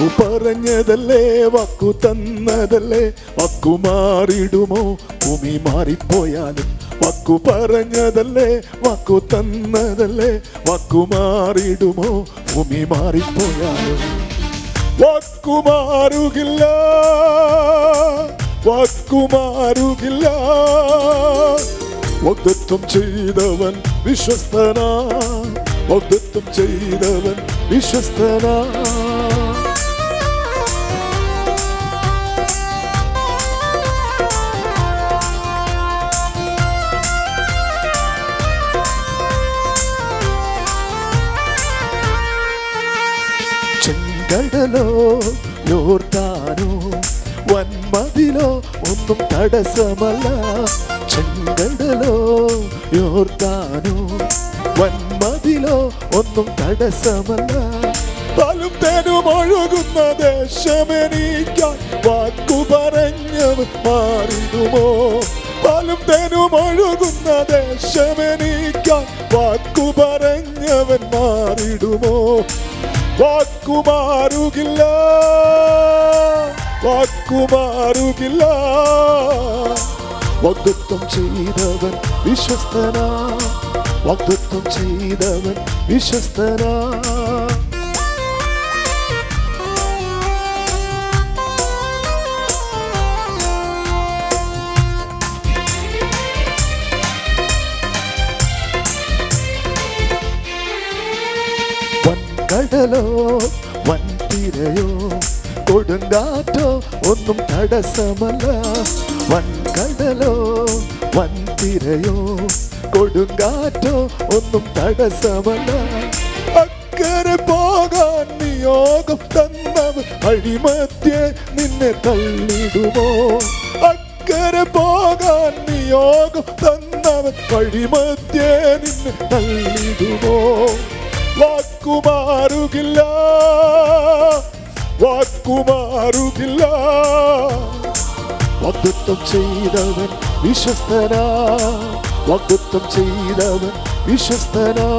വാക്കു പറഞ്ഞതല്ലേ വാക്കു തന്നതല്ലേ വാക്കു മാറിടുമോ ഭൂമി മാറിപ്പോയാലും വാക്കു പറഞ്ഞതല്ലേ വാക്കു തന്നതല്ലേ വാക്കു മാറിടുമോ ഭൂമി മാറിപ്പോയാലും വാക്കു മാറുകില്ല വാക്കു മാറുകില്ല. വാഗ്ദത്വം ചെയ്തവൻ വിശ്വസ്തനാ വാഗ്ദത്വം ചെയ്തവൻ വിശ്വസ്തനാ. ചെങ്കടലോ യോർദാനോ വൻമതിലോ ഒന്നും തടസ്സമല്ല. ചെങ്കടലോ യോർദാനോ വൻമതിലോ ഒന്നും തടസ്സമല്ല. പാലും തേനും ഒഴുകുന്ന ദേശമെനിക്കാൻ വാക്കു പറഞ്ഞവൻ മാറിടുമോ? പാലും തേനും ഒഴുകുന്ന ദേശമെനിക്കാൻ വാക്കു പറഞ്ഞവൻ മാറിടുമോ? വാക്കുമാറുകില്ല. വാക്കുമാറുകില്ല. വാഗ്ദത്വം ചെയ്തവൻ വിശ്വസ്തനാ. വാഗ്ദത്വം ചെയ്തവൻ വിശ്വസ്തനാ. വൻകടലോ വൻതിരയോ കൊടുങ്കാറ്റോ ഒന്നും തടസ്സമല്ല. വൻകടലോ വൻതിരയോ കൊടുങ്കാറ്റോ ഒന്നും തടസ്സമല്ല. അക്കരെ പോകാൻ നിയോഗം തന്നവൻ അഴിമധ്യേ നിന്നെ തള്ളിടുമോ? അക്കരെ പോകാൻ നിയോഗം തന്നവൻ വഴിമധ്യേ നിന്നെ തള്ളിടുമോ? വാക്കുമാറുകില്ല. വാക്കുമാറുകില്ല. വാഗ്ദത്വം ചെയ്തവൻ വിശ്വസ്തനാ. വാഗ്ദത്വം ചെയ്തവൻ വിശ്വസ്തനാ.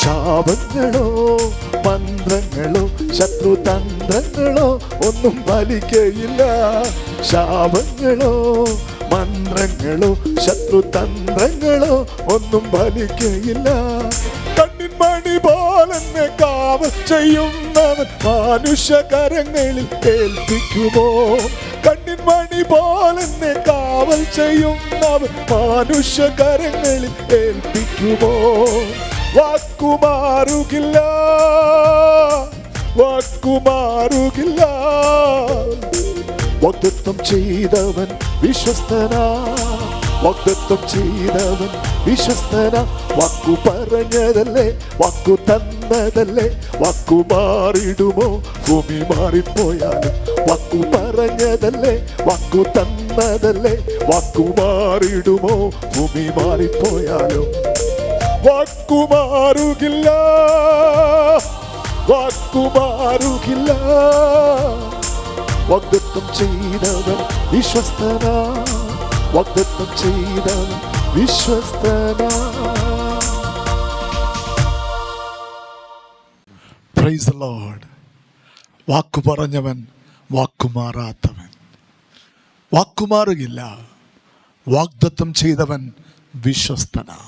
ശാപങ്ങളോ മന്ത്രങ്ങളോ ശത്രുതന്ത്രങ്ങളോ ഒന്നും ഫലിക്കയില്ല ശാപങ്ങളോ മന്ത്രങ്ങളോ ശത്രു തന്ത്രങ്ങളോ ഒന്നും ഫലിക്കയില്ല കണ്ണിൻ മണി പോലെന്നെ കാവൽ ചെയ്യുന്നവൻ മാനുഷകരങ്ങളിൽ ഏൽപ്പിക്കുമോ? കണ്ണിൻ മണി പോലെന്നെ കാവൽ ചെയ്യുന്നവൻ മനുഷ്യകരങ്ങളിൽ ഏൽപ്പിക്കുമോ? വാക്കുമാറുകില്ല. വാക്കുമാറുകില്ല. വാഗ്ദത്വം ചെയ്തവൻ വിശ്വസ്തനാ. വാഗ്ദത്വം ചെയ്തവൻ വിശ്വസ്തന. വാക്കു പറഞ്ഞതല്ലേ വാക്കു തന്നതല്ലേ വാക്കു മാറിടുമോ? ഭൂമി മാറിപ്പോയാലും വാക്കു പറഞ്ഞതല്ലേ വാക്കു തന്നതല്ലേ വാക്കു മാറിടുമോ? ഭൂമി മാറിപ്പോയാലും വാക്കുമാറുകില്ല. വാക്കുമാറുകില്ല. വാഗ്ദത്വം ചെയ്തവൻ വിശ്വസ്തനാ. വാഗ്ദത്വം ചെയ്തവൻ വിശ്വസ്തനാ. പ്രൈസ് ലോഡ് വാക്കു പറഞ്ഞവൻ വാക്കുമാറാത്തവൻ. വാക്കുമാറുകില്ല. വാഗ്ദത്വം ചെയ്തവൻ വിശ്വസ്തനാ.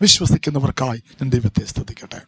വിശ്വസിക്കുന്നവർക്കായി ഞാൻ ദൈവത്തെ സ്തുതിക്കട്ടെ.